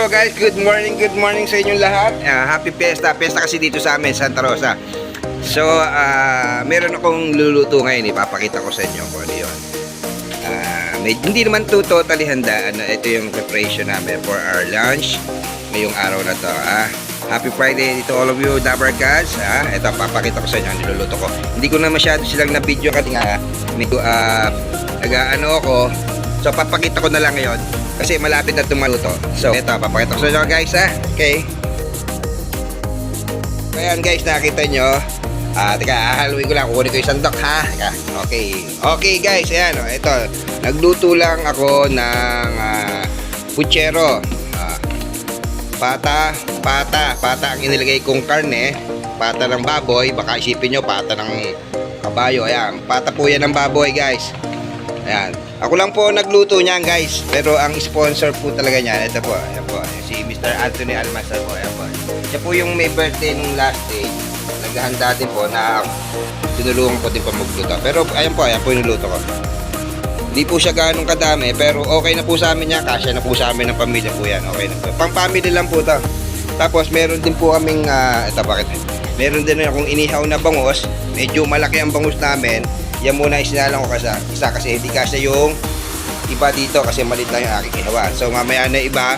So guys, good morning, good morning sa inyong lahat. Ah, happy Fiesta. Fiesta kasi dito sa amin, Santa Rosa. So, ah, meron akong luluto ngayon. Ipapakita ko sa inyo kung ano yun. Ah, may, hindi naman to totally handa. Ano, ito yung preparation namin for our lunch ngayong araw na to. Ah. Happy Friday to all of you, Dabber Cats. Ah, ito, papakita ko sa inyo ang niluluto ko. Hindi ko na masyado silang na-video kasi nga, medyo, ah, nag-ano ako. So, papakita ko na lang ngayon kasi malapit na tumaluto. So, ito, papakita ko sa inyo guys, ha? Okay. Ayan guys, nakita nyo. Ah, teka, hahaluin ko lang. Kukunin ko yung sandok, ha? Okay. Okay guys, ayan, oh, ito. Nagluto lang ako ng ah, puchero. Ah, pata, pata, pata ang inilagay kong karne. Pata ng baboy. Baka isipin nyo, pata ng kabayo. Ayan, pata po yan ng baboy guys. Ayan. Ako lang po nagluto niyan guys. Pero ang sponsor po talaga niyan, ito po. Ayan po. Si Mr. Anthony Almasar po. Ayan po. Siya po yung may birthday nung last day. Naghahanda din po na tinulungan ko din po magluto. Pero ayan po, ayan po yung niluto ko. Hindi po siya ganong kadami, pero okay na po sa amin yan. Kasya na po sa amin ng pamilya po yan. Okay na po. Pang family lang po to. Tapos meron din po kaming, ah, ito bakit? Meron din akong inihaw na bangus. Medyo malaki ang bangus namin. Yan muna isinalang ko kasi, isa kasi hindi kasya yung iba dito kasi malit lang yung aking ihawa. So mamaya na iba,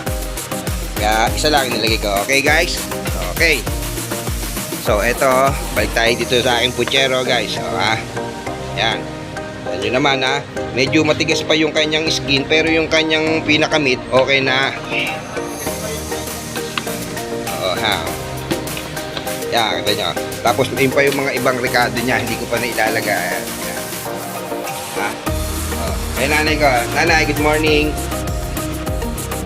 kaya isa lang nilagay ko. Okay guys? Okay. So eto, balik tayo dito sa aking puchero guys. So, ah. Yan. Alam nyo naman ha, medyo matigas pa yung kanyang skin pero yung kanyang pinakamit okay na. Oo ha. Yan, kita nyo. Tapos yun pa yung mga ibang rekado niya, hindi ko pa na ilalagay. Ayan. Yan. Ha? Oh. Ay nanay ko, nanay, good morning.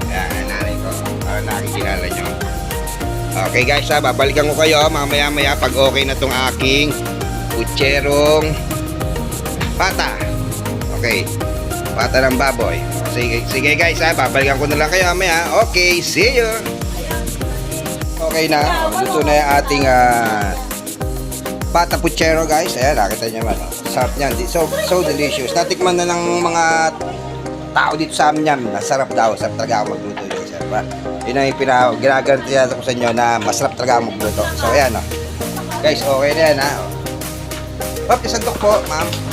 Yan, nanay ko. Para nakikilala nyo. Okay guys ha, babalikan ko kayo mamaya maya pag okay na tong aking kutserong pata. Okay. Pata ng baboy. Sige, sige guys ha, babalikan ko na lang kayo mamaya. Okay, see you. Okay na, luto na yung ating ah, pata puchero guys. Ayan, nakita nyo naman. Sarap niyan. So, so delicious. Natikman na ng mga tao dito sa amin yan. Masarap daw. Sarap talaga ako magluto guys. Ano ba? Yun ang ipina, ginagarantiya ko sa inyo na masarap talaga ako magluto. So, ayan oh. Guys, okay na yan ha. Oh. Pap, isandok po, ma'am.